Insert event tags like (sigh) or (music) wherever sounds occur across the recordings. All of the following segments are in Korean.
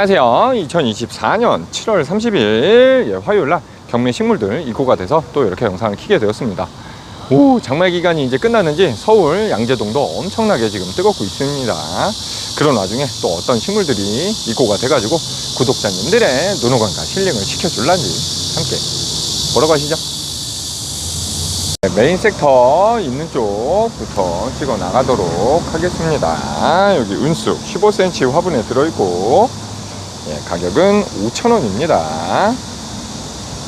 안녕하세요. 2024년 7월 30일 예, 화요일 날 경매 식물들 입고가 돼서 또 이렇게 영상을 키게 되었습니다. 오, 장마 기간이 이제 끝났는지 서울 양재동도 엄청나게 지금 뜨겁고 있습니다. 그런 와중에 또 어떤 식물들이 입고가 돼가지고 구독자님들의 눈호강과 힐링을 시켜줄란지 함께 보러 가시죠. 네, 메인 섹터 있는 쪽부터 찍어 나가도록 하겠습니다. 여기 은수 15cm 화분에 들어있고 예, 가격은 5,000원입니다.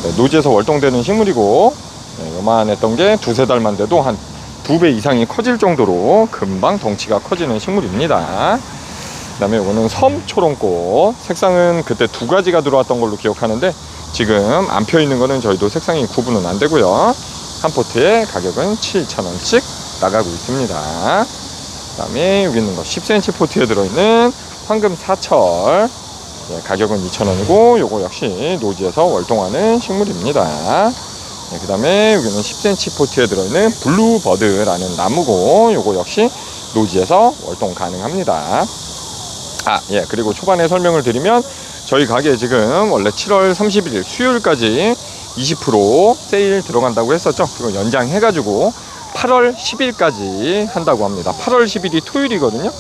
네, 노지에서 월동되는 식물이고 네, 요만했던 게 두세 달만 돼도 한 두 배 이상이 커질 정도로 금방 덩치가 커지는 식물입니다. 그 다음에 이거는 섬초롱꽃 색상은 그때 두 가지가 들어왔던 걸로 기억하는데 지금 안 펴 있는 거는 저희도 색상이 구분은 안 되고요. 한 포트에 가격은 7,000원씩 나가고 있습니다. 그 다음에 여기 있는 거 10cm 포트에 들어있는 황금 사철 예, 가격은 2,000원이고 요거 역시 노지에서 월동하는 식물입니다. 그 다음에 여기는 10cm 포트에 들어있는 블루버드라는 나무고 요거 역시 노지에서 월동 가능합니다. 아, 예. 그리고 초반에 설명을 드리면 저희 가게 지금 원래 7월 31일 수요일까지 20% 세일 들어간다고 했었죠. 그거 연장해가지고 8월 10일까지 한다고 합니다. 8월 10일이 토요일이거든요.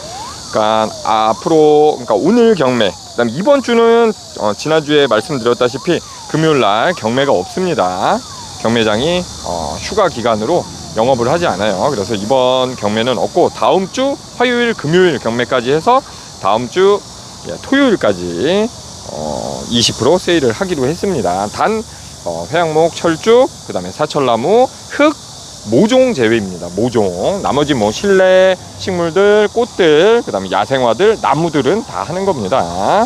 그러니까 앞으로 그러니까 오늘 경매, 그다음 이번 주는 어, 지난주에 말씀드렸다시피 금요일 날 경매가 없습니다. 경매장이 어, 휴가 기간으로 영업을 하지 않아요. 그래서 이번 경매는 없고 다음 주 화요일, 금요일 경매까지 해서 다음 주 예, 토요일까지 어, 20% 세일을 하기로 했습니다. 단 어, 회양목, 철쭉, 그 다음에 사철나무, 흙, 모종 제외입니다. 모종. 나머지 뭐 실내 식물들, 꽃들, 그 다음에 야생화들, 나무들은 다 하는 겁니다.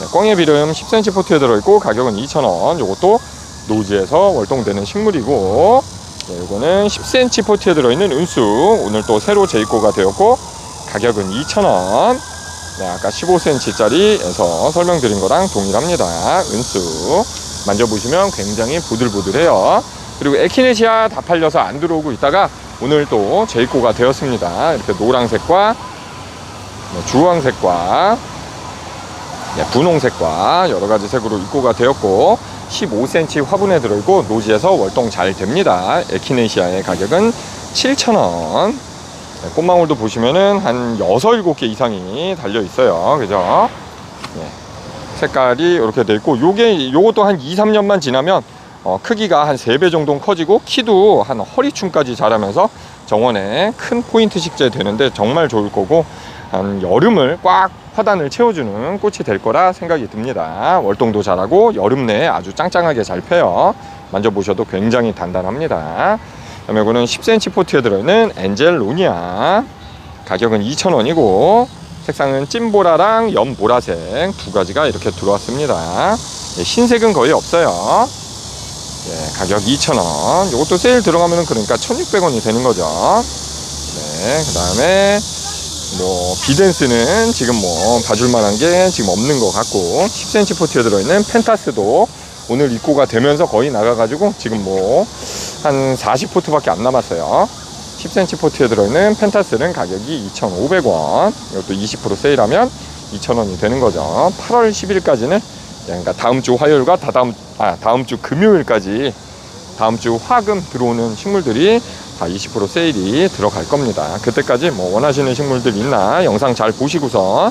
네, 꽝의 비름 10cm 포트에 들어있고 가격은 2,000원. 요것도 노지에서 월동되는 식물이고 네, 요거는 10cm 포트에 들어있는 은수. 오늘 또 새로 재입고가 되었고 가격은 2,000원. 네, 아까 15cm짜리에서 설명드린 거랑 동일합니다. 은수. 만져보시면 굉장히 보들보들해요. 그리고 에키네시아 다 팔려서 안 들어오고 있다가 오늘 또 재입고가 되었습니다. 이렇게 노란색과 네, 주황색과 네, 분홍색과 여러 가지 색으로 입고가 되었고 15cm 화분에 들어있고 노지에서 월동 잘 됩니다. 에키네시아의 가격은 7,000원. 네, 꽃망울도 보시면은 한 6, 7개 이상이 달려 있어요. 그죠? 네. 색깔이 이렇게 돼 있고 요게 요것도 한 2, 3년만 지나면 어, 크기가 한 3배 정도 커지고 키도 한 허리춤까지 자라면서 정원에 큰 포인트 식재 되는데 정말 좋을 거고 한 여름을 꽉 화단을 채워주는 꽃이 될 거라 생각이 듭니다. 월동도 잘하고 여름 내에 아주 짱짱하게 잘 펴요. 만져보셔도 굉장히 단단합니다. 그다음에 이거는 10cm 포트에 들어있는 엔젤로니아 가격은 2,000원이고 색상은 찐보라랑 연보라색 두 가지가 이렇게 들어왔습니다. 예, 흰색은 거의 없어요. 예, 가격 2,000원. 이것도 세일 들어가면 그러니까 1,600원이 되는 거죠. 네, 그 다음에 뭐 비덴스는 지금 뭐 봐줄 만한 게 지금 없는 것 같고 10cm 포트에 들어있는 펜타스도 오늘 입고가 되면서 거의 나가가지고 지금 뭐 한 40포트 밖에 안 남았어요. 10cm 포트에 들어있는 펜타스는 가격이 2,500원. 이것도 20% 세일하면 2,000원이 되는 거죠. 8월 10일까지는 그러니까 다음 주 화요일과 다다음 아 다음 주 금요일까지 다음 주 화금 들어오는 식물들이 다 20% 세일이 들어갈 겁니다. 그때까지 뭐 원하시는 식물들 있나 영상 잘 보시고서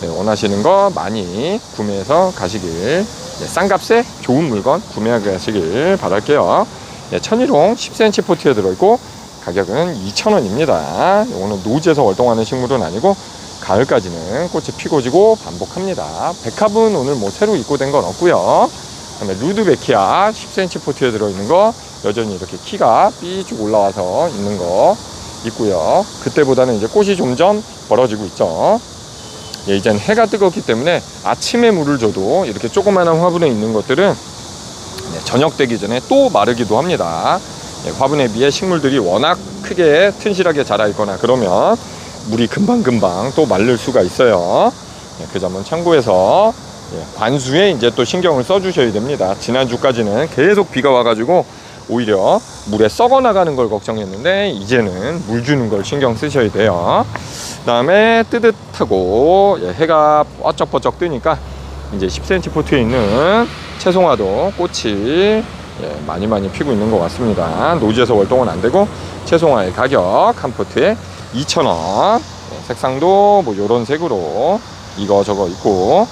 네, 원하시는 거 많이 구매해서 가시길 네, 싼 값에 좋은 물건 구매하시길 바랄게요. 네, 천일홍 10cm 포트에 들어있고 가격은 2,000원입니다. 이거는 노지에서 월동하는 식물은 아니고 가을까지는 꽃이 피고 지고 반복합니다. 백합은 오늘 뭐 새로 입고된 건 없고요. 그다음에 루드베키아 10cm 포트에 들어있는 거 여전히 이렇게 키가 삐쭉 올라와서 있는 거 있고요. 그때보다는 이제 꽃이 점점 벌어지고 있죠. 예, 이젠 해가 뜨겁기 때문에 아침에 물을 줘도 이렇게 조그마한 화분에 있는 것들은 네, 저녁 되기 전에 또 마르기도 합니다. 예, 화분에 비해 식물들이 워낙 크게 튼실하게 자라 있거나 그러면 물이 금방금방 또 마를 수가 있어요. 예, 그 점은 참고해서 예, 관수에 이제 또 신경을 써 주셔야 됩니다. 지난주까지는 계속 비가 와가지고 오히려 물에 썩어 나가는 걸 걱정했는데 이제는 물 주는 걸 신경 쓰셔야 돼요. 그다음에 뜨뜻하고 예, 해가 뻐쩍뻐쩍 뜨니까 이제 10cm 포트에 있는 채송화도 꽃이 예, 많이 많이 피고 있는 것 같습니다. 노지에서 월동은 안 되고 채송화의 가격 한 포트에 2,000원. 예, 색상도 뭐 요런 색으로 이거 저거 있고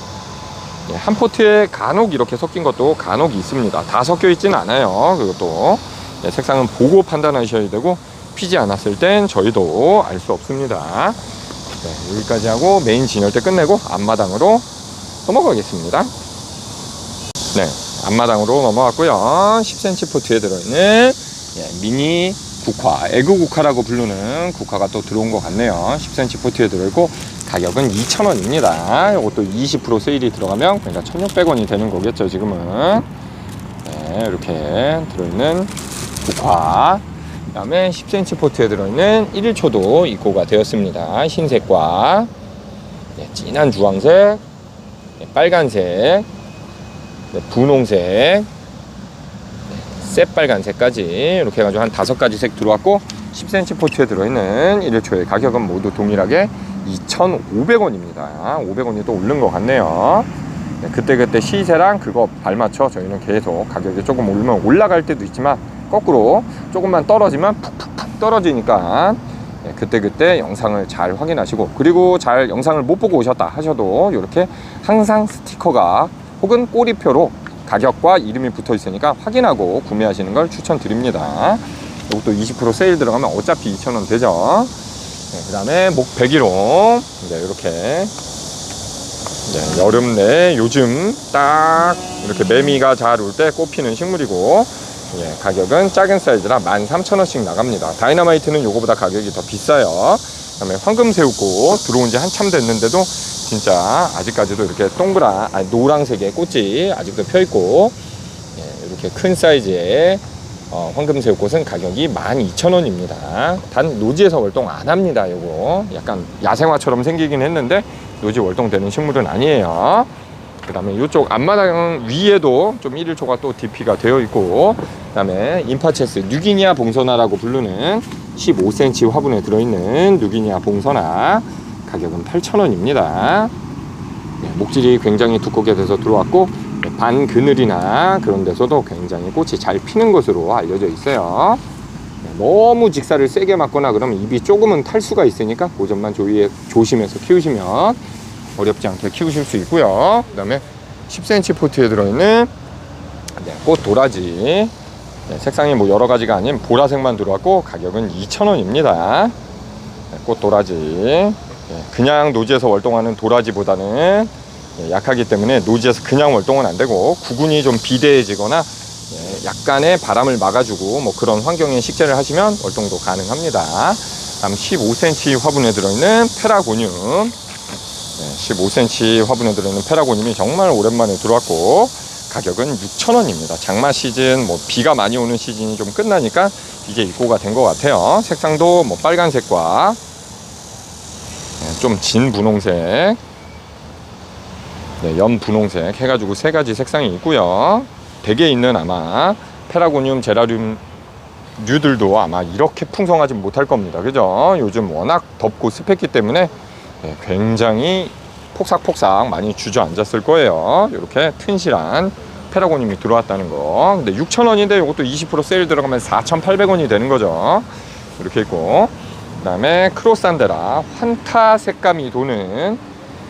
예, 한 포트에 간혹 이렇게 섞인 것도 간혹 있습니다. 다 섞여 있지는 않아요. 그것도 예, 색상은 보고 판단하셔야 되고 피지 않았을 땐 저희도 알 수 없습니다. 네, 여기까지 하고 메인 진열대 끝내고 앞마당으로 넘어가겠습니다. 네, 앞마당으로 넘어갔고요. 10cm 포트에 들어있는 예, 미니 국화, 에그 국화라고 부르는 국화가 또 들어온 것 같네요. 10cm 포트에 들어있고 가격은 2,000원입니다. 이것도 20% 세일이 들어가면 그러니까 1,600원이 되는 거겠죠, 지금은. 네, 이렇게 들어있는 국화. 그 다음에 10cm 포트에 들어있는 1일초도 입고가 되었습니다. 흰색과 네, 진한 주황색, 네, 빨간색, 네, 분홍색, 네, 새빨간색까지 이렇게 해가지고 한 다섯 가지 색 들어왔고 10cm 포트에 들어있는 1일초의 가격은 모두 동일하게 2,500원입니다. 500원이 또 오른 것 같네요. 네, 그때그때 시세랑 그거 발맞춰 저희는 계속 가격이 조금 오르면 올라갈 때도 있지만 거꾸로 조금만 떨어지면 푹푹푹 떨어지니까 네, 그때 그때 영상을 잘 확인하시고 그리고 잘 영상을 못 보고 오셨다 하셔도 이렇게 항상 스티커가 혹은 꼬리표로 가격과 이름이 붙어 있으니까 확인하고 구매하시는 걸 추천드립니다. 이것도 20% 세일 들어가면 어차피 2,000원 되죠. 네, 그 다음에 목 백일홍. 네, 이렇게. 네, 여름 내 요즘 딱 이렇게 매미가 잘 올 때 꽃피는 식물이고, 예, 가격은 작은 사이즈라 13,000원씩 나갑니다. 다이너마이트는 요거보다 가격이 더 비싸요. 그 다음에 황금 새우꽃 들어온 지 한참 됐는데도 진짜 아직까지도 이렇게 동그란, 아니, 노란색의 꽃이 아직도 펴 있고, 예, 이렇게 큰 사이즈의 어, 황금새우 꽃은 가격이 12,000원입니다. 단 노지에서 월동 안 합니다. 요거 약간 야생화처럼 생기긴 했는데 노지 월동되는 식물은 아니에요. 그 다음에 이쪽 앞마당 위에도 좀 1일초가 또 DP가 되어 있고 그 다음에 인파체스 뉴기니아 봉선화라고 부르는 15cm 화분에 들어있는 뉴기니아 봉선화 가격은 8,000원입니다. 네, 목질이 굉장히 두껍게 돼서 들어왔고 네, 반 그늘이나 그런 데서도 굉장히 꽃이 잘 피는 것으로 알려져 있어요. 네, 너무 직사를 세게 맞거나 그러면 ip이 조금은 탈 수가 있으니까 그 점만 조의, 조심해서 키우시면 어렵지 않게 키우실 수 있고요. 그 다음에 10cm 포트에 들어있는 네, 꽃 도라지 네, 색상이 뭐 여러 가지가 아닌 보라색만 들어왔고 가격은 2,000원입니다. 네, 꽃 도라지 네, 그냥 노지에서 월동하는 도라지보다는 예, 약하기 때문에 노지에서 그냥 월동은 안 되고 구근이 좀 비대해지거나 예, 약간의 바람을 막아주고 뭐 그런 환경에 식재를 하시면 월동도 가능합니다. 다음 15cm 화분에 들어있는 페라고늄 네, 15cm 화분에 들어있는 페라고늄이 정말 오랜만에 들어왔고 가격은 6,000원입니다. 장마 시즌 뭐 비가 많이 오는 시즌이 좀 끝나니까 이제 입고가 된 것 같아요. 색상도 뭐 빨간색과 네, 좀 진 분홍색 네, 연 분홍색 해가지고 세 가지 색상이 있고요. 댁에 있는 아마 페라고늄, 제라늄 류들도 아마 이렇게 풍성하지 못할 겁니다. 그죠? 요즘 워낙 덥고 습했기 때문에 네, 굉장히 폭삭폭삭 많이 주저앉았을 거예요. 이렇게 튼실한 페라고늄이 들어왔다는 거. 근데 6,000원인데 이것도 20% 세일 들어가면 4,800원이 되는 거죠. 이렇게 있고. 그 다음에 크로산데라 환타 색감이 도는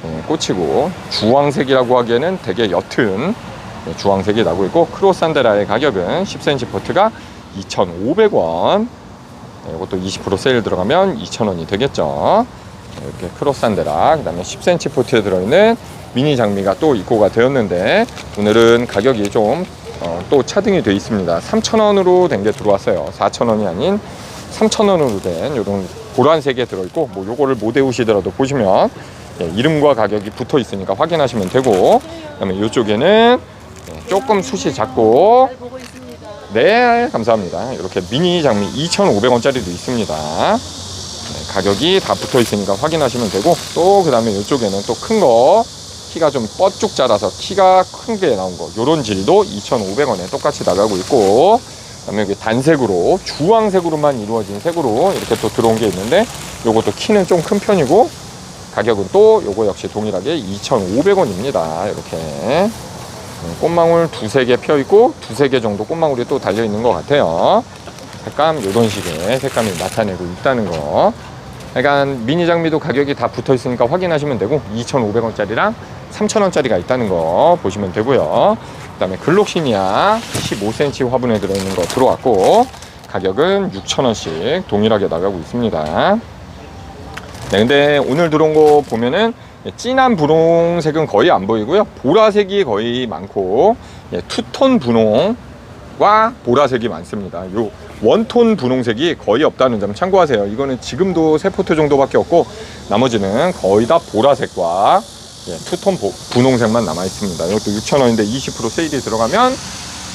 예, 꽃이고 주황색이라고 하기에는 되게 옅은 예, 주황색이 나고 있고 크로산데라의 가격은 10cm 포트가 2,500원. 예, 이것도 20% 세일 들어가면 2,000원이 되겠죠. 예, 이렇게 크로산데라 그 다음에 10cm 포트에 들어있는 미니 장미가 또 입고가 되었는데 오늘은 가격이 좀 어, 또 차등이 되어 있습니다. 3,000원으로 된 게 들어왔어요. 4,000원이 아닌 3,000원으로 된 이런 보라색에 들어있고 뭐 요거를 못 외우시더라도 보시면 예, 이름과 가격이 붙어 있으니까 확인하시면 되고 그다음에 이쪽에는 예, 조금 숱이 작고. 네 감사합니다 이렇게 미니 장미 2,500원짜리도 있습니다 네, 가격이 다 붙어 있으니까 확인하시면 되고 또 그 다음에 이쪽에는 또 큰 거 키가 좀 뻗쭉 자라서 키가 큰 게 나온 거 요런 질도 2,500원에 똑같이 나가고 있고 그다음에 여기 단색으로 주황색으로만 이루어진 색으로 이렇게 또 들어온 게 있는데 요것도 키는 좀 큰 편이고 가격은 또 요거 역시 동일하게 2,500원입니다. 이렇게 음, 꽃망울 두세 개 펴 있고 두세 개 정도 꽃망울이 또 달려 있는 것 같아요. 색감 이런 식의 색감이 나타내고 있다는 거. 약간 미니 장미도 가격이 다 붙어 있으니까 확인하시면 되고 2,500원짜리랑 3,000원짜리가 있다는 거 보시면 되고요. 그다음에 글록시니아 15cm 화분에 들어있는 거 들어왔고 가격은 6,000원씩 동일하게 나가고 있습니다. 네, 근데 오늘 들어온 거 보면은 진한 분홍색은 거의 안 보이고요. 보라색이 거의 많고 예, 투톤 분홍과 보라색이 많습니다. 요 원톤 분홍색이 거의 없다는 점 참고하세요. 이거는 지금도 세 포트 정도밖에 없고 나머지는 거의 다 보라색과 예, 투톤 보- 분홍색만 남아 있습니다. 이것도 6,000원인데 20% 세일이 들어가면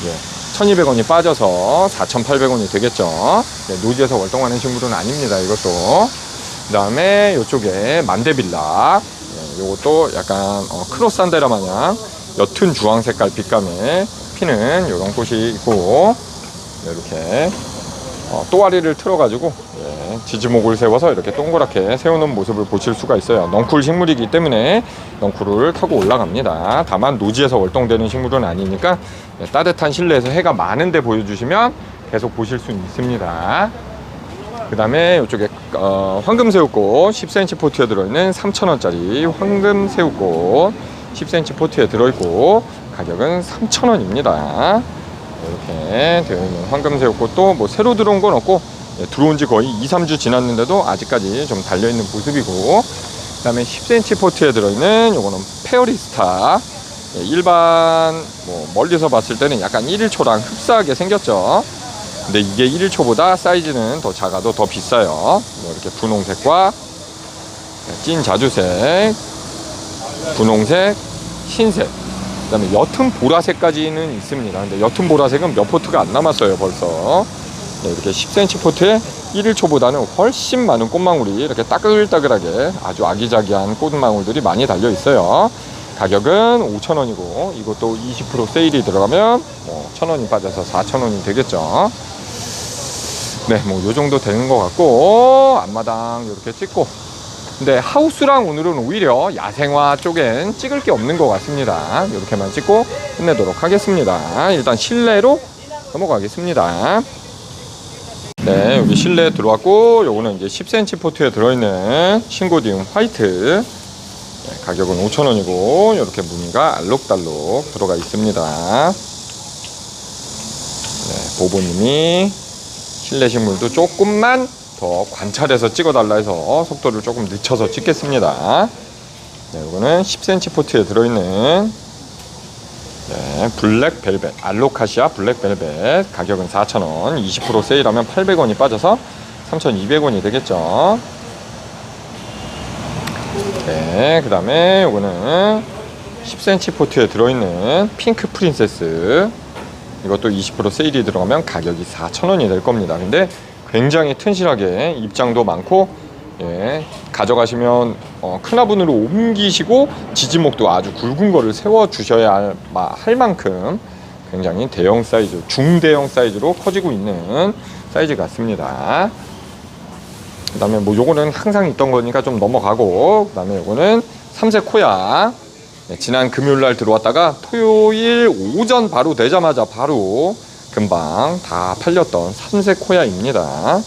예, 1,200원이 빠져서 4,800원이 되겠죠. 예, 노지에서 월동하는 식물은 아닙니다. 이것도. 그 다음에 이쪽에 만데빌라. 예, 이것도 약간 어, 크로산데라 마냥 옅은 주황 색깔 빛감에 피는 이런 꽃이 있고 이렇게 어, 또아리를 틀어가지고 예, 지지목을 세워서 이렇게 동그랗게 세우는 모습을 보실 수가 있어요. 넝쿨 식물이기 때문에 넝쿨을 타고 올라갑니다. 다만 노지에서 월동되는 식물은 아니니까 예, 따뜻한 실내에서 해가 많은데 보여주시면 계속 보실 수 있습니다. 그 다음에 이쪽에 어, 황금새우꽃 10cm 포트에 들어있는 3,000원짜리 황금새우꽃 10cm 포트에 들어있고 가격은 3,000원입니다. 이렇게 되어 있는 황금새우꽃도 뭐 새로 들어온 건 없고 예, 들어온 지 거의 2, 3주 지났는데도 아직까지 좀 달려있는 모습이고 그 다음에 10cm 포트에 들어있는 요거는 페어리스타 예, 일반 뭐 멀리서 봤을 때는 약간 1일초랑 흡사하게 생겼죠 근데 이게 1일초보다 사이즈는 더 작아도 더 비싸요 뭐 이렇게 분홍색과 찐 자주색 분홍색 흰색 그 다음에 옅은 보라색까지는 있습니다. 근데 옅은 보라색은 몇 포트가 안 남았어요, 벌써. 네, 이렇게 10cm 포트에 1일 초보다는 훨씬 많은 꽃망울이 이렇게 따글따글하게 아주 아기자기한 꽃망울들이 많이 달려 있어요. 가격은 5,000원이고 이것도 20% 세일이 들어가면 뭐 1,000원이 빠져서 4,000원이 되겠죠. 네, 뭐 요 정도 되는 것 같고 앞마당 이렇게 찍고 근데 하우스랑 오늘은 오히려 야생화 쪽엔 찍을 게 없는 것 같습니다. 이렇게만 찍고 끝내도록 하겠습니다. 일단 실내로 넘어가겠습니다. 네, 여기 실내 들어왔고, 요거는 이제 10cm 포트에 들어있는 신고디움 화이트. 네, 가격은 5,000원이고, 이렇게 무늬가 알록달록 들어가 있습니다. 네, 보보님이 실내 식물도 조금만 더 관찰해서 찍어달라 해서 속도를 조금 늦춰서 찍겠습니다. 네, 이거는 10cm 포트에 들어있는 네, 블랙 벨벳, 알로카시아 블랙 벨벳 가격은 4,000원, 20% 세일하면 800원이 빠져서 3,200원이 되겠죠. 네, 그 다음에 이거는 10cm 포트에 들어있는 핑크 프린세스 이것도 20% 세일이 들어가면 가격이 4,000원이 될 겁니다. 근데 굉장히 튼실하게 입장도 많고 예, 가져가시면 어, 큰 화분으로 옮기시고 지지목도 아주 굵은 거를 세워 주셔야 할, 만큼 굉장히 대형 사이즈, 중대형 사이즈로 커지고 있는 사이즈 같습니다. 그 다음에 뭐 요거는 항상 있던 거니까 좀 넘어가고 그 다음에 요거는 삼색 코야 네, 지난 금요일 날 들어왔다가 토요일 오전 바로 되자마자 바로 금방 다 팔렸던 삼색 코야입니다.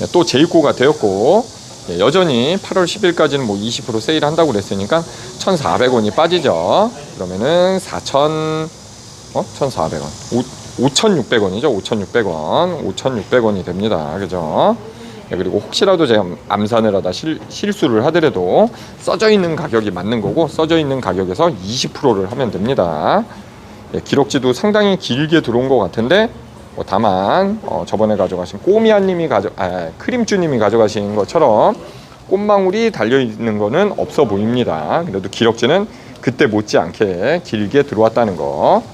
네, 또 재입고가 되었고 예, 여전히 8월 10일까지는 뭐 20% 세일 한다고 그랬으니까 1,400원이 빠지죠. 그러면은 4,000 어? 1,400원. 5,600원이죠. 5,600원. 5,600원이 됩니다. 그죠? 네, 그리고 혹시라도 제가 암산을 하다 실, 실수를 하더라도 써져 있는 가격이 맞는 거고 써져 있는 가격에서 20%를 하면 됩니다. 예, 기록지도 상당히 길게 들어온 것 같은데 뭐 다만 어, 저번에 가져가신 꼬미아님이 가져 아, 크림주님이 가져가신 것처럼 꽃망울이 달려 있는 거는 없어 보입니다. 그래도 기록지는 그때 못지않게 길게 들어왔다는 거.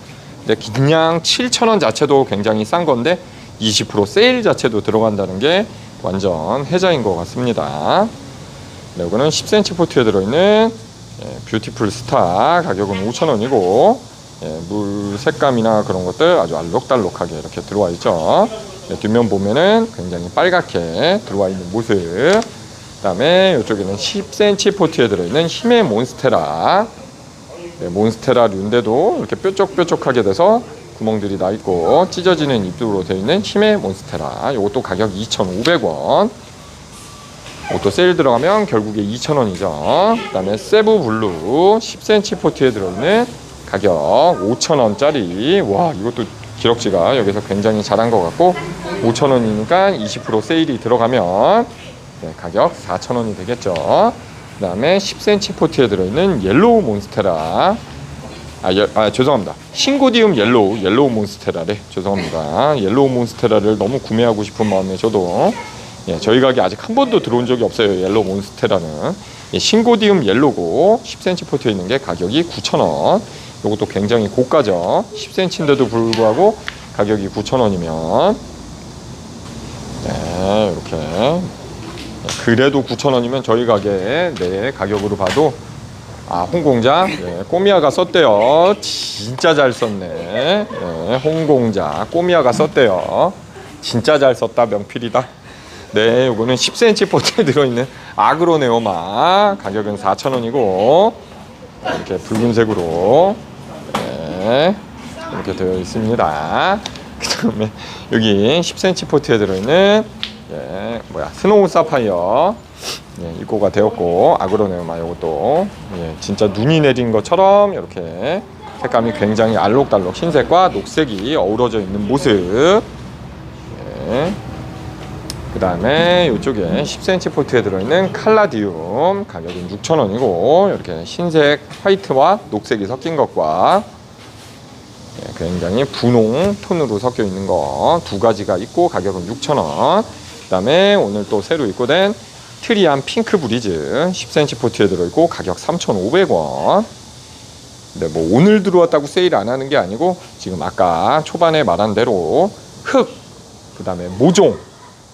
근데 그냥 7,000원 자체도 굉장히 싼 건데 20% 세일 자체도 들어간다는 게 완전 혜자인 것 같습니다. 네, 이거는 10cm 포트에 들어있는 예, 뷰티풀 스타 가격은 5,000원이고 예, 물 색감이나 그런 것들 아주 알록달록하게 이렇게 들어와 있죠. 네, 뒷면 보면은 굉장히 빨갛게 들어와 있는 모습. 그다음에 이쪽에는 10cm 포트에 들어있는 힘의 몬스테라. 네, 몬스테라 류인데도 이렇게 뾰족뾰족하게 돼서 구멍들이 나 있고 찢어지는 잎으로 되어 있는 힘의 몬스테라. 이것도 가격 2,500원. 이것도 세일 들어가면 결국에 2,000원이죠. 그 다음에 세부 블루 10cm 포트에 들어있는 가격 5,000원짜리. 와, 이것도 기럭지가 여기서 굉장히 잘한 것 같고 5,000원이니까 20% 세일이 들어가면 네, 가격 4,000원이 되겠죠. 그 다음에 10cm 포트에 들어있는 옐로우 몬스테라. 아, 예, 아 죄송합니다. 싱고디움 옐로우 옐로우 몬스테라래. 죄송합니다. 옐로우 몬스테라를 너무 구매하고 싶은 마음에 저도 예, 저희 가게 아직 한 번도 들어온 적이 없어요. 옐로우 몬스테라는 예, 싱고디움 옐로고 10cm 포트에 있는 게 가격이 9,000원. 이것도 굉장히 고가죠. 10cm인데도 불구하고 가격이 9,000원이면 네, 이렇게 그래도 9,000원이면 저희 가게에 네, 가격으로 봐도 아, 홍공자 네, 꼬미아가 썼대요. 진짜 잘 썼네. 네, 홍공자 꼬미아가 썼대요. 진짜 잘 썼다 명필이다. 네, 요거는 10cm 포트에 (laughs) 들어있는 아그로네오마 가격은 4,000원이고 이렇게 붉은색으로 네, 이렇게 되어 있습니다. 그 다음에 여기 10cm 포트에 들어있는 예, 뭐야 스노우 사파이어 예, 입고가 되었고 아그로네오마 요것도 예, 진짜 눈이 내린 것처럼 이렇게 색감이 굉장히 알록달록 흰색과 녹색이 어우러져 있는 모습. 예. 그 다음에 이쪽에 10cm 포트에 들어있는 칼라디움 가격은 6,000원이고 이렇게 흰색 화이트와 녹색이 섞인 것과 예, 굉장히 분홍 톤으로 섞여 있는 거. 두 가지가 있고 가격은 6,000원. 그 다음에 오늘 또 새로 입고된 트리안 핑크 브리즈 10cm 포트에 들어있고 가격 3,500원. 근데 뭐 오늘 들어왔다고 세일 안 하는 게 아니고 지금 아까 초반에 말한 대로 흙 그다음에 모종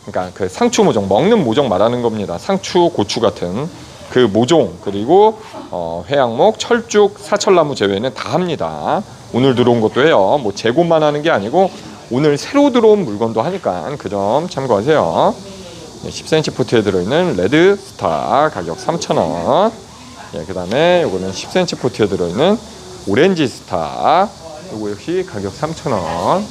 그러니까 그 상추 모종 먹는 모종 말하는 겁니다. 상추 고추 같은 그 모종 그리고 어, 회양목 철쭉 사철나무 제외는 다 합니다 오늘 들어온 것도 해요. 뭐 재고만 하는 게 아니고 오늘 새로 들어온 물건도 하니까 그 점 참고하세요. 네, 10cm 포트에 들어있는 레드 스타 가격 3,000원. 예, 그 다음에 요거는 10cm 포트에 들어있는 오렌지 스타. 요거 역시 가격 3,000원.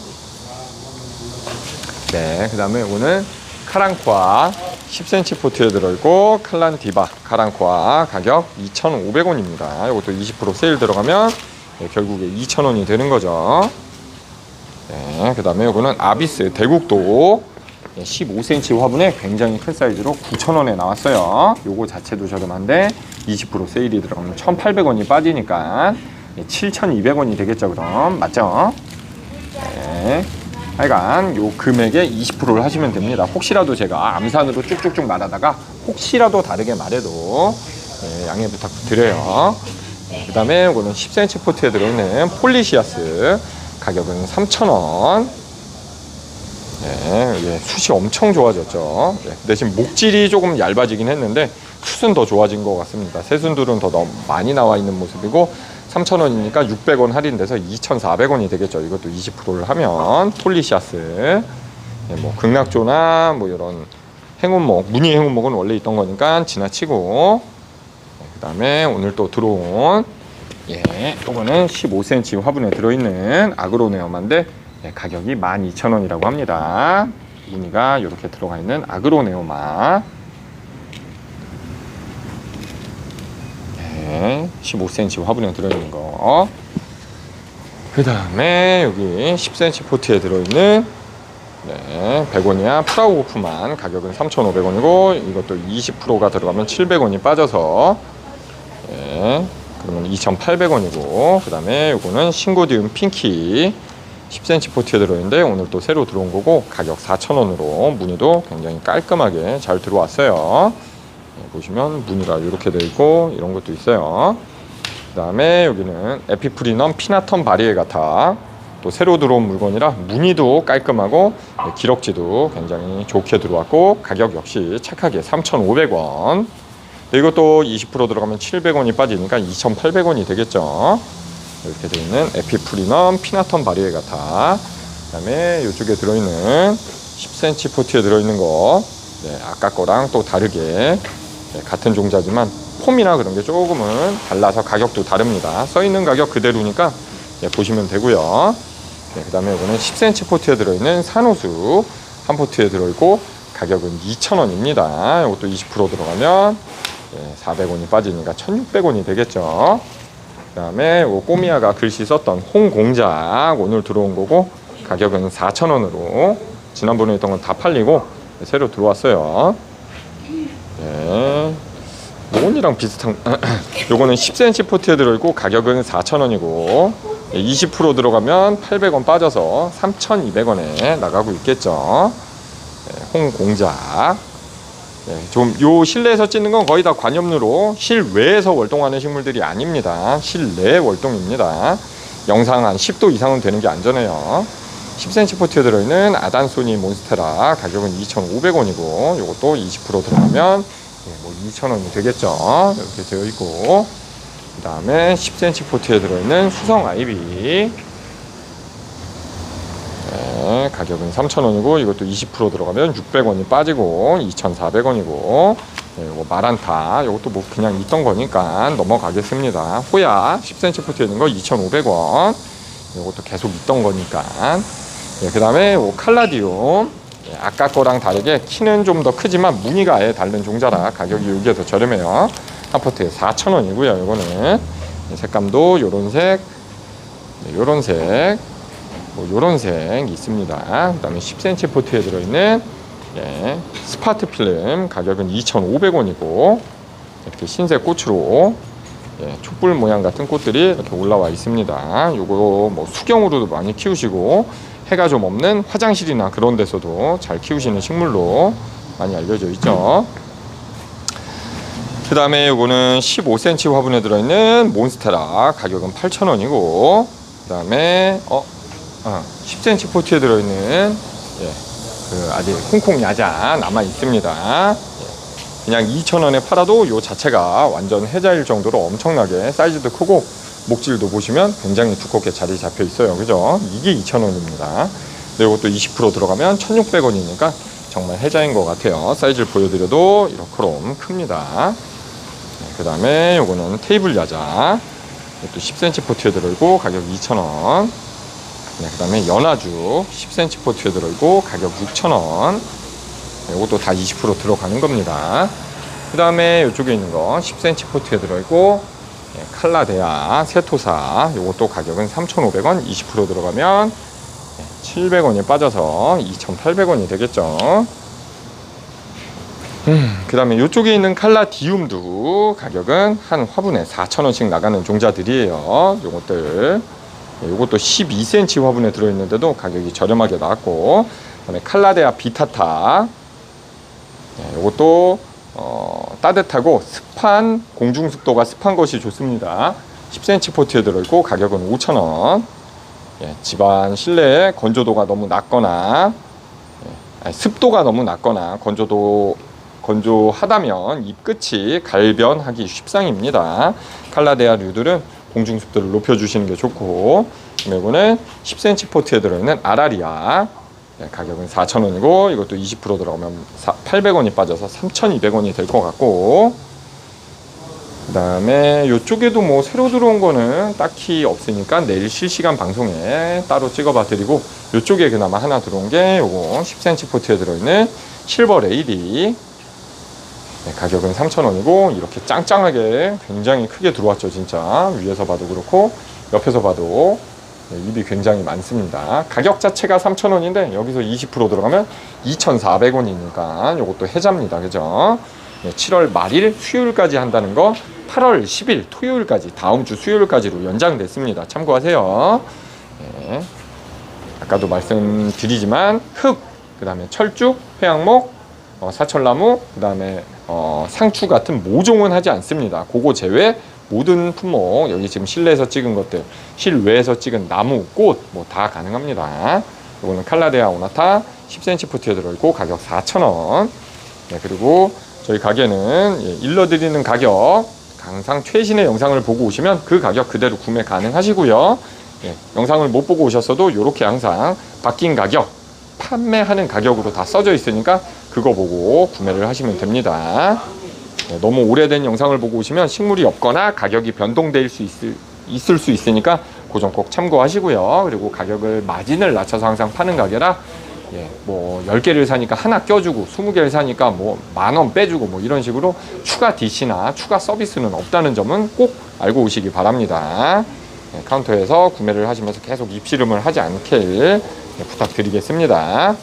네, 그 다음에 요거는 카랑코아 10cm 포트에 들어있고 칼란 디바 카랑코아 가격 2,500원입니다. 요것도 20% 세일 들어가면 예, 결국에 2,000원이 되는 거죠 네, 그 다음에 요거는 아비스 대국도 15cm 화분에 굉장히 큰 사이즈로 9,000원에 나왔어요. 요거 자체도 저렴한데 20% 세일이 들어가면 1,800원이 빠지니까 7,200원이 되겠죠, 그럼. 맞죠? 네. 하여간 요 금액의 20%를 하시면 됩니다. 혹시라도 제가 암산으로 쭉쭉쭉 말하다가 혹시라도 다르게 말해도 네, 양해 부탁드려요. 그 다음에 이거는 10cm 포트에 들어있는 폴리시아스 가격은 3,000원. 네, 예, 숱이 엄청 좋아졌죠. 네, 대신 목질이 조금 얇아지긴 했는데 숱은 더 좋아진 것 같습니다. 새순들은 더 많이 나와 있는 모습이고 3,000원이니까 600원 할인돼서 2,400원이 되겠죠. 이것도 20%를 하면 폴리시아스, 예, 뭐 극락조나 뭐 이런 행운목, 무늬 행운목은 원래 있던 거니까 지나치고 네, 그다음에 오늘 또 들어온 예, 이거는 15cm 화분에 들어있는 아그로네오마인데 예, 가격이 12,000원이라고 합니다. 무늬가 이렇게 들어가 있는 아그로네오마. 네, 15cm 화분에 들어있는 거. 그 다음에 여기 10cm 포트에 들어있는 네, 100원이야 프라우고프만 가격은 3,500원이고 이것도 20%가 들어가면 700원이 빠져서 네, 그러면 2,800원이고 그 다음에 이거는 싱고디움 핑키 10cm 포트에 들어있는데 오늘 또 새로 들어온 거고 가격 4,000원으로 무늬도 굉장히 깔끔하게 잘 들어왔어요. 네, 보시면 무늬가 이렇게 되어 있고 이런 것도 있어요. 그 다음에 여기는 에피프리넘 피나텀 바리에 같아 또 새로 들어온 물건이라 무늬도 깔끔하고 네, 기럭지도 굉장히 좋게 들어왔고 가격 역시 착하게 3,500원. 이것도 20% 들어가면 700원이 빠지니까 2,800원이 되겠죠. 이렇게 되어 있는 에피프리넘 피나텀 바리에가타 그다음에 이쪽에 들어있는 10cm 포트에 들어있는 거 네, 아까 거랑 또 다르게 네, 같은 종자지만 폼이나 그런 게 조금은 달라서 가격도 다릅니다. 써 있는 가격 그대로니까 네, 보시면 되고요. 네, 그 다음에 이거는 10cm 포트에 들어있는 산호수 한 포트에 들어있고 가격은 2,000원입니다. 이것도 20% 들어가면 네, 400원이 빠지니까 1,600원이 되겠죠. 그 다음에 요 꼬미아가 글씨 썼던 홍공작 오늘 들어온 거고 가격은 4,000원으로 지난번에 있던 건 다 팔리고 새로 들어왔어요. 네. 요건이랑 비슷한 (clears throat) 요거는 10cm 포트에 들어있고 가격은 4,000원이고 20% 들어가면 800원 빠져서 3,200원에 나가고 있겠죠. 네, 홍공작. 네, 좀요 실내에서 찍는 건 거의 다 관엽루로 실외에서 월동하는 식물들이 아닙니다. 실내 월동입니다. 영상 한 10도 이상은 되는 게 안전해요. 10cm 포트에 들어있는 아단소니 몬스테라 가격은 2,500원이고 이것도 20% 들어가면 네, 뭐 2,000원이 되겠죠. 이렇게 되어 있고 그 다음에 10cm 포트에 들어있는 수성 아이비 네, 가격은 3,000원이고 이것도 20% 들어가면 600원이 빠지고 2,400원이고 네, 이거 마란타 이것도 뭐 그냥 있던 거니까 넘어가겠습니다. 호야 10cm 포트에 있는 거 2,500원 이것도 계속 있던 거니까 네, 그 다음에 칼라디움 네, 아까 거랑 다르게 키는 좀 더 크지만 무늬가 아예 다른 종자라 가격이 여기에 더 저렴해요. 한 포트에 4,000원이고요. 이거는 네, 색감도 요런 색, 네, 요런 색, 뭐 요런 색 있습니다. 그 다음에 10cm 포트에 들어있는 예, 스파트 필름 가격은 2,500원이고 이렇게 흰색 꽃으로 예, 촛불 모양 같은 꽃들이 이렇게 올라와 있습니다. 요거 뭐 수경으로도 많이 키우시고 해가 좀 없는 화장실이나 그런 데서도 잘 키우시는 식물로 많이 알려져 있죠. 그 다음에 요거는 15cm 화분에 들어있는 몬스테라 가격은 8,000원이고 그 다음에 어, 어 10cm 포트에 들어있는 예, 그 아직 콩콩 야자 남아 있습니다. 예, 그냥 2,000원에 팔아도 요 자체가 완전 해자일 정도로 엄청나게 사이즈도 크고 목질도 보시면 굉장히 두껍게 자리 잡혀 있어요. 그죠? 이게 2,000원입니다. 근데 이것도 20% 들어가면 1,600원이니까 정말 해자인 것 같아요. 사이즈를 보여드려도 이렇게럼 큽니다. 그 다음에 요거는 테이블 야자. 이것도 10cm 포트에 들어있고 가격 2,000원. 네, 그 다음에 연아주 10cm 포트에 들어있고 가격 6,000원. 네, 이것도 다 20% 들어가는 겁니다. 그 다음에 이쪽에 있는 거 10cm 포트에 들어있고 예, 칼라데아 세토사 이것도 가격은 3,500원 20% 들어가면 700원이 빠져서 2,800원이 되겠죠. 음, 그 다음에 이쪽에 있는 칼라디움도 가격은 한 화분에 4,000원씩 나가는 종자들이에요. 요것들. 예, 요것도 12cm 화분에 들어있는데도 가격이 저렴하게 나왔고, 그 다음에 칼라데아 비타타. 예, 요것도 어, 따뜻하고 습한 공중 습도가 습한 것이 좋습니다. 10cm 포트에 들어있고 가격은 5,000원. 예, 집안 실내에 건조도가 너무 낮거나 예, 아니, 습도가 너무 낮거나 건조도 건조하다면 잎 끝이 갈변하기 쉽상입니다. 칼라데아 류들은 공중 습도를 높여주시는 게 좋고 이거는 10cm 포트에 들어있는 아라리아. 네, 가격은 4,000원이고 이것도 20% 들어가면 800원이 빠져서 3,200원이 될 것 같고 그 다음에 이쪽에도 뭐 새로 들어온 거는 딱히 없으니까 내일 실시간 방송에 따로 찍어봐 드리고 이쪽에 그나마 하나 들어온 게 요거 10cm 포트에 들어있는 실버 레이디 네, 가격은 3,000원이고 이렇게 짱짱하게 굉장히 크게 들어왔죠 진짜 위에서 봐도 그렇고 옆에서 봐도 네, 입이 굉장히 많습니다. 가격 자체가 3,000원인데 여기서 20% 들어가면 2,400원이니까 이것도 해자입니다. 그죠? 네, 7월 말일 수요일까지 한다는 거 8월 10일 토요일까지 다음 주 수요일까지로 연장됐습니다. 참고하세요. 네. 아까도 말씀드리지만 흙, 그 다음에 철쭉, 회양목, 어, 사철나무, 그 다음에 어, 상추 같은 모종은 하지 않습니다. 그거 제외 모든 품목 여기 지금 실내에서 찍은 것들 실외에서 찍은 나무 꽃 뭐 다 가능합니다 이거는 칼라데아 오나타 10cm 포트에 들어있고 가격 4,000원 네, 그리고 저희 가게는 예, 일러드리는 가격 항상 최신의 영상을 보고 오시면 그 가격 그대로 구매 가능하시고요. 예, 영상을 못 보고 오셨어도 이렇게 항상 바뀐 가격, 판매하는 가격으로 다 써져 있으니까 그거 보고 구매를 하시면 됩니다. 예, 너무 오래된 영상을 보고 오시면 식물이 없거나 가격이 변동될 수 있을, 있을 수 있으니까 그 점 꼭 참고하시고요. 그리고 가격을 마진을 낮춰서 항상 파는 가게라 예, 뭐 10개를 사니까 하나 껴주고 20개를 사니까 뭐 만 원 빼주고 뭐 이런 식으로 추가 DC나 추가 서비스는 없다는 점은 꼭 알고 오시기 바랍니다. 예, 카운터에서 구매를 하시면서 계속 입씨름을 하지 않길 예, 부탁드리겠습니다.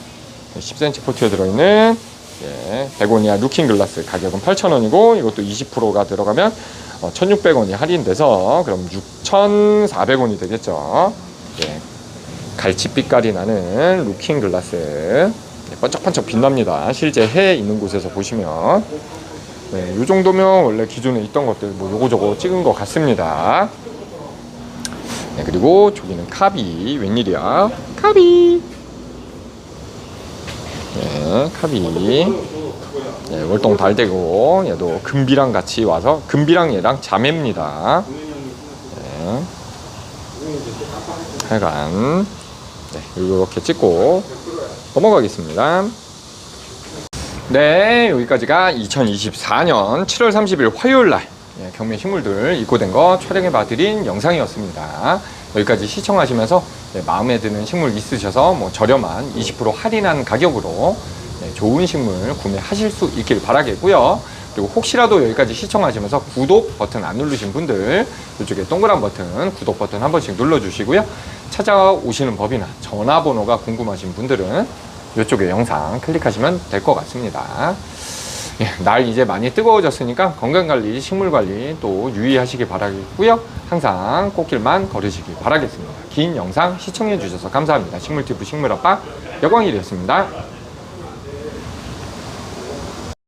10cm 포트에 들어있는 예, 베고니아 루킹 글라스 가격은 8,000원이고 이것도 20%가 들어가면 어, 1,600원이 할인돼서 그럼 6,400원이 되겠죠. 예, 갈치 빛깔이 나는 루킹 글라스 네, 번쩍번쩍 빛납니다. 실제 해 있는 곳에서 보시면 네, 이 정도면 원래 기존에 있던 것들 뭐 요거 저거 찍은 것 같습니다. 네, 그리고 저기는 카비 웬일이야? 카비 네, 카비 네, 월동 달대고 얘도 금비랑 같이 와서 금비랑 얘랑 자매입니다. 네. 하여간 네, 이렇게 찍고 넘어가겠습니다. 네, 여기까지가 2024년 7월 30일 화요일 날 예, 경매 식물들 입고된 거 촬영해 봐드린 영상이었습니다. 여기까지 시청하시면서 네, 마음에 드는 식물 있으셔서 뭐 저렴한 20% 할인한 가격으로 네, 좋은 식물 구매하실 수 있길 바라겠고요. 그리고 혹시라도 여기까지 시청하시면서 구독 버튼 안 누르신 분들 이쪽에 동그란 버튼 구독 버튼 한 번씩 눌러주시고요. 찾아오시는 법이나 전화번호가 궁금하신 분들은 이쪽에 영상 클릭하시면 될 것 같습니다. 예, 날 이제 많이 뜨거워졌으니까 건강관리, 식물관리 또 유의하시기 바라겠고요. 항상 꽃길만 걸으시기 바라겠습니다. 긴 영상 시청해 주셔서 감사합니다. 식물티브 식물아빠 여광일이었습니다.